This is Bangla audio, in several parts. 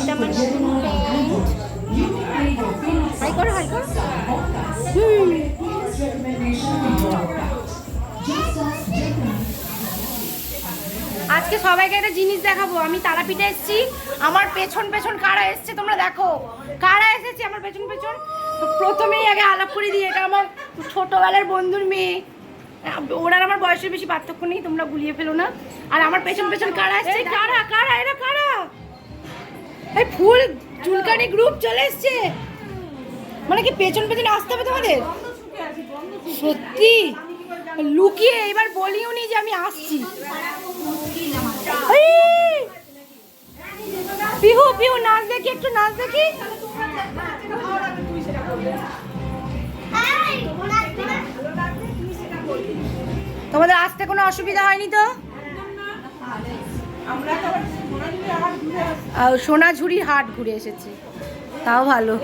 এটা আমার হাই করো হাই করো। আজকে সবাইকে একটা জিনিস দেখাবো। আমি তারাপীঠে এসেছি। আমার পেছন পেছন কারা এসছে তোমরা দেখো। কারা এসেছে আমার পেছন পেছন? তো প্রথমেই আগে আলাপ করে দিই। এটা আমার ছোটবেলার বন্ধুর মেয়ে। ওরা আমার বয়সের বেশি পার্থক্য নেই তোমরা গুলিয়ে ফেলো না। আর আমার পেছন পেছন কারা এসছে? কারা কারা এই ফুল চুলকানি গ্রুপ চলে এসছে। মানে কি পেছন পেছনে আসতে হবে তোমাদের? সত্যি? লুকিয়ে এবার বলিও নি যে আমি আসছি। পিহু পিহু নাচ দেখি একটু নাচ দেখি। তোমাদের আসতে কোনো অসুবিধা হয়নি তো? আহ, সোনাঝুরির হাট ঘুরে এসেছি। তাও ভালো।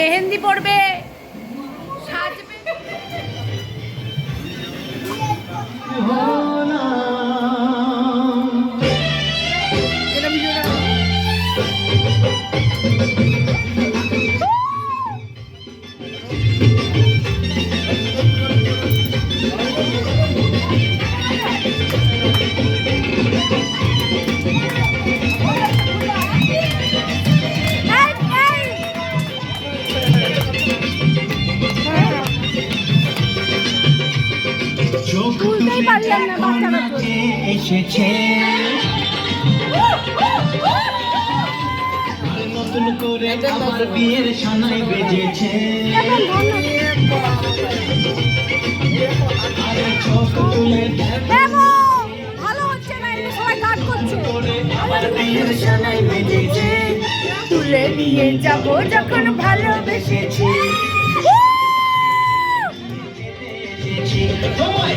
মেহেন্দি পড়বে তুলতেই পারলাম না বাচ্চারা এসেছে। নতুন করে আমার বিয়ের সানাই বেজেছে। আরে চোখ তুলে! ভালো হচ্ছে না, সবাই করছে। আমার বিয়ের সানাই বেজেছে। তুলে নিয়ে যাব যখন ভালোবেসেছি। তোমায়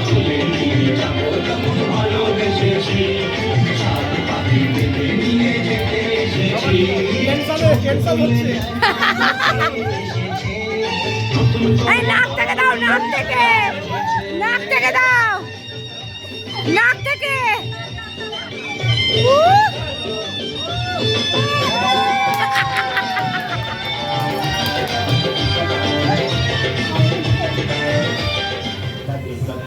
এই নাক থেকে দাও নাক থেকে। নাক থেকে দাও। নাক থেকে।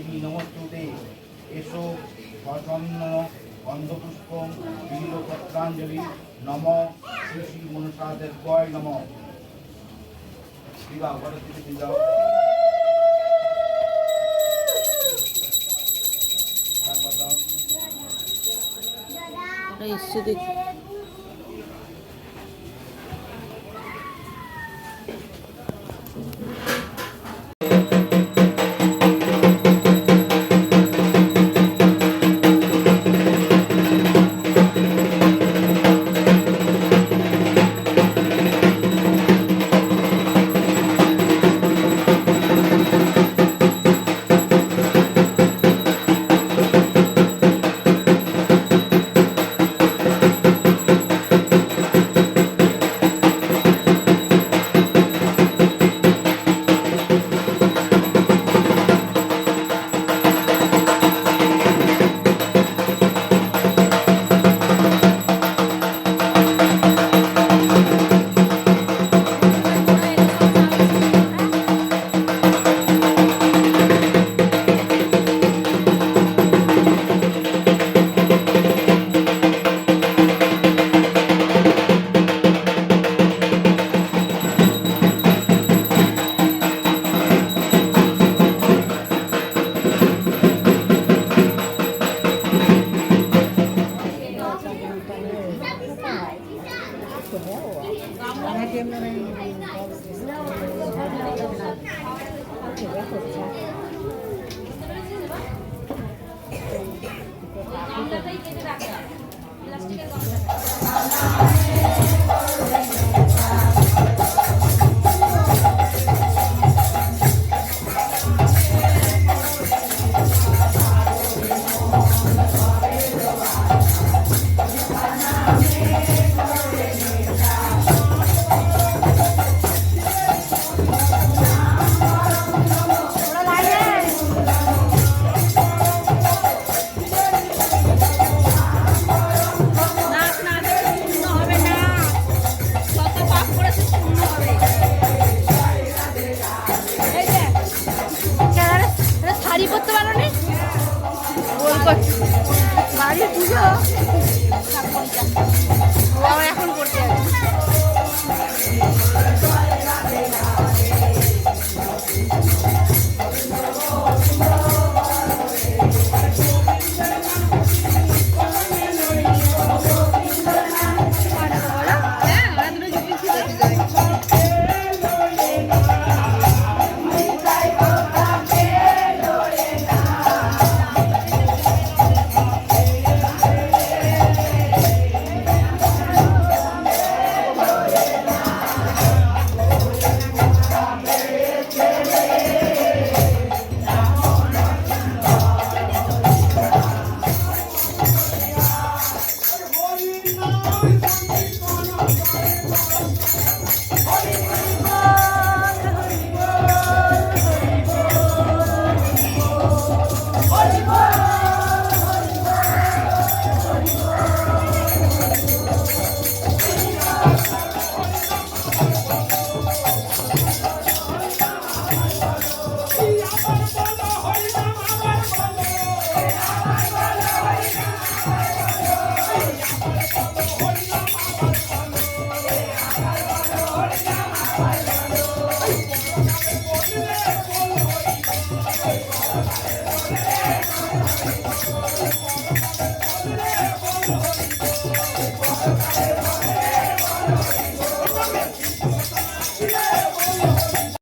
দেবী নমস্তুতে এসো স্বচন্ন গন্ধপুষ্প বিল্লপত্রাঞ্জলি নম শ্রী শ্রী মনসা দেব্যয় নম ঘরে থেকে যাও। দেখি শাড়ি পরতে পারো না? বাড়ির পুজো